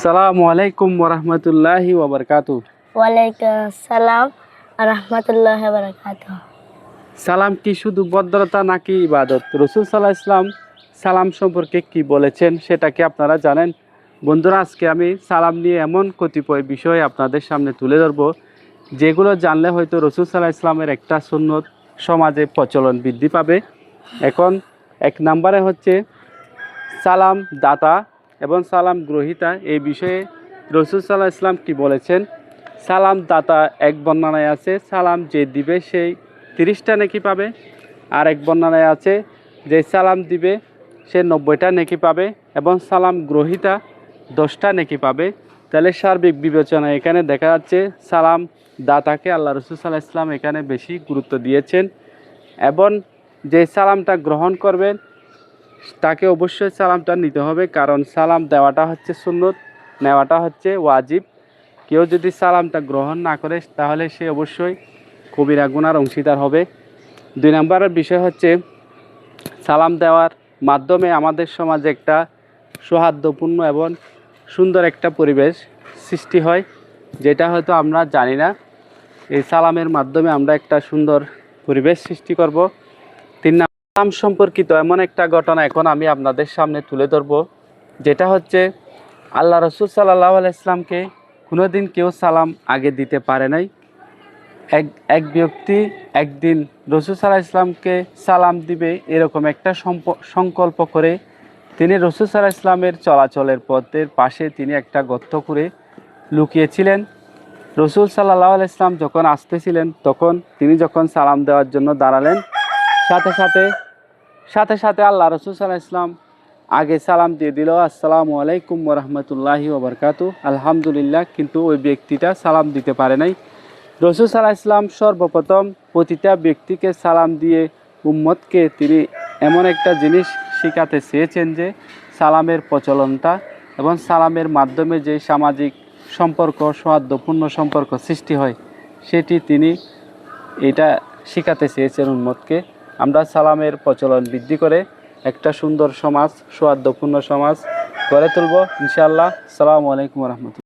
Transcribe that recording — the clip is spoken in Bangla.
সালামু আলাইকুম ওরহমতুল্লাহি ওবরকাতু ওয়ালাইকুম আসসালাম রহমতুল্লাহ বারকাত সালাম কি শুধু ভদ্রতা নাকি ইবাদত? রসুল সাল্লাহ ইসলাম সালাম সম্পর্কে কি বলেছেন সেটা কি আপনারা জানেন? বন্ধুরা আজকে আমি সালাম নিয়ে এমন কতিপয় বিষয় আপনাদের সামনে তুলে ধরব যেগুলো জানলে হয়তো রসুল সাল্লাহ ইসলামের একটা সুন্নত সমাজে প্রচলন বৃদ্ধি পাবে। এখন এক নম্বরে হচ্ছে সালাম দাতা এবং সালাম গ্রহিতা, এই বিষয়ে রসুল সাল্লাহ ইসলাম কি বলেছেন? সালাম দাতা এক বর্ণনায় আছে, সালাম যে দিবে সেই তিরিশটা নেকি পাবে। আর এক বর্ণনায় আছে, যে সালাম দিবে সে নব্বইটা নেকি পাবে এবং সালাম গ্রহিতা দশটা নেকি পাবে। তাহলে সার্বিক বিবেচনা এখানে দেখা যাচ্ছে সালাম দাতাকে আল্লাহ রসুল সাল্লাহ ইসলাম এখানে বেশি গুরুত্ব দিয়েছেন। এবং যে সালামটা গ্রহণ করবেন তাকে অবশ্যই সালামটা নিতে হবে, কারণ সালাম দেওয়াটা হচ্ছে সুন্নত, নেওয়াটা হচ্ছে ওয়াজিব। কেউ যদি সালামটা গ্রহণ না করে, তাহলে সে অবশ্যই কবিরা গুনার অংশীদার হবে। দুই নম্বরের বিষয় হচ্ছে, সালাম দেওয়ার মাধ্যমে আমাদের সমাজে একটা সৌহার্দ্যপূর্ণ এবং সুন্দর একটা পরিবেশ সৃষ্টি হয়, যেটা হয়তো আমরা জানি না। এই সালামের মাধ্যমে আমরা একটা সুন্দর পরিবেশ সৃষ্টি করব। তিন নম্বর সম্পর্কিত এমন একটা ঘটনা এখন আমি আপনাদের সামনে তুলে ধরব, যেটা হচ্ছে আল্লাহ রসুল সাল্লাহ আলাইসলামকে কোনোদিন কেউ সালাম আগে দিতে পারে নাই। এক এক ব্যক্তি একদিন রসুল সাল্লাহ ইসলামকে সালাম দিবে এরকম একটা সংকল্প করে তিনি রসুল সাল্লাহ ইসলামের চলাচলের পথের পাশে তিনি একটা গর্ত করে লুকিয়েছিলেন। রসুল সাল্লাহ ইসলাম যখন আসতেছিলেন, তখন তিনি যখন সালাম দেওয়ার জন্য দাঁড়ালেন, সাথে সাথে সাথে সাথে আল্লাহ রসুল সাল্লাহ ইসলাম আগে সালাম দিয়ে দিল, আসসালামু আলাইকুম রহমতুল্লাহি ওবরকাতু আলহামদুলিল্লাহ, কিন্তু ওই ব্যক্তিটা সালাম দিতে পারে নাই। রসুল সাল্লাহ ইসলাম সর্বপ্রথম প্রতিটা ব্যক্তিকে সালাম দিয়ে উম্মতকে তিনি এমন একটা জিনিস শেখাতে চেয়েছেন যে সালামের প্রচলনটা এবং সালামের মাধ্যমে যে সামাজিক সম্পর্ক, সৌহার্দ্যপূর্ণ সম্পর্ক সৃষ্টি হয়, সেটি তিনি এটা শেখাতে চেয়েছেন উন্মতকে আমরা সালামের প্রচলন বৃদ্ধি করে একটা সুন্দর সমাজ, সৌহার্দ্যপূর্ণ সমাজ গড়ে তুলব। ইনশাআল্লাহ। সালামু আলাইকুম রহমতুল্লাহ।